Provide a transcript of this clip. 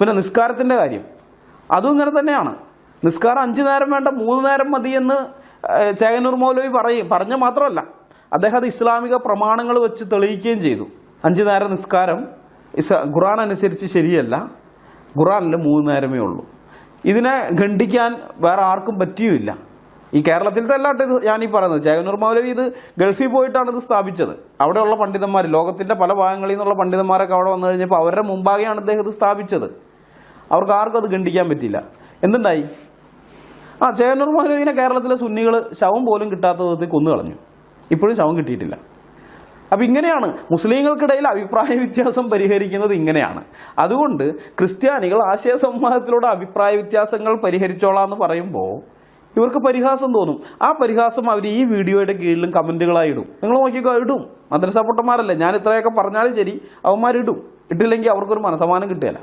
പിന്നെ നിസ്കാരത്തിന്റെ കാര്യം. അതും ഇങ്ങനെ തന്നെയാണ്. നിസ്കാരം അഞ്ച് നേരം വേണ്ട മൂന്ന് നേരം മതി എന്ന് ചേകനൂർ മൗലവി പറയും പറഞ്ഞ മാത്രമല്ല. അദ്ദേഹം അത് ഇസ്ലാമിക പ്രമാണങ്ങൾ വെച്ച് തെളിയിക്കുകയും ചെയ്തു. അഞ്ച് നേരം നിസ്കാരം ഇസ്ലാ ഖുറാൻ അനുസരിച്ച് ശരിയല്ല. ഖുറാനിൽ മൂന്ന് നേരമേ ഉള്ളൂ. ഇതിനെ ഖണ്ഡിക്കാൻ വേറെ ആർക്കും പറ്റിയുമില്ല. ഈ കേരളത്തിലത്തെ അല്ലാട്ട് ഇത് ഞാനീ പറയുന്നത് ചേകനൂർ മൗലവി ഇത് ഗൾഫിൽ പോയിട്ടാണ് ഇത് സ്ഥാപിച്ചത്. അവിടെയുള്ള പണ്ഡിതന്മാർ ലോകത്തിന്റെ പല ഭാഗങ്ങളിൽ നിന്നുള്ള പണ്ഡിതന്മാരൊക്കെ അവിടെ വന്നു കഴിഞ്ഞപ്പോൾ അവരുടെ മുമ്പാകെയാണ് അദ്ദേഹം ഇത് സ്ഥാപിച്ചത്. അവർക്ക് ആർക്കും അത് ഖണ്ഡിക്കാൻ പറ്റില്ല എന്തുണ്ടായി? ആ ചേന്നൂർ മൗലവിനെ കേരളത്തിലെ സുന്നികൾ ശവം പോലും കിട്ടാത്ത വിധത്തിൽ കൊന്നു കളഞ്ഞു ഇപ്പോഴും ശവം കിട്ടിയിട്ടില്ല. അപ്പം ഇങ്ങനെയാണ് മുസ്ലിങ്ങൾക്കിടയിൽ അഭിപ്രായ വ്യത്യാസം പരിഹരിക്കുന്നത് ഇങ്ങനെയാണ്. അതുകൊണ്ട് ക്രിസ്ത്യാനികൾ ആശയ സംവാദത്തിലൂടെ അഭിപ്രായ വ്യത്യാസങ്ങൾ പരിഹരിച്ചോളാം എന്ന് പറയുമ്പോൾ ഇവർക്ക് പരിഹാസം തോന്നും. ആ പരിഹാസം അവർ ഈ വീഡിയോയുടെ കീഴിലും കമന്റുകളായി ഇടും. നിങ്ങൾ നോക്കിക്കോ ഇടും. മദ്രസ പൊട്ടന്മാരല്ലേ? ഞാൻ ഇത്രയൊക്കെ പറഞ്ഞാലും ശരി അവന്മാരിടും. ഇട്ടില്ലെങ്കിൽ അവർക്കൊരു മനസമാനം കിട്ടുകയില്ല.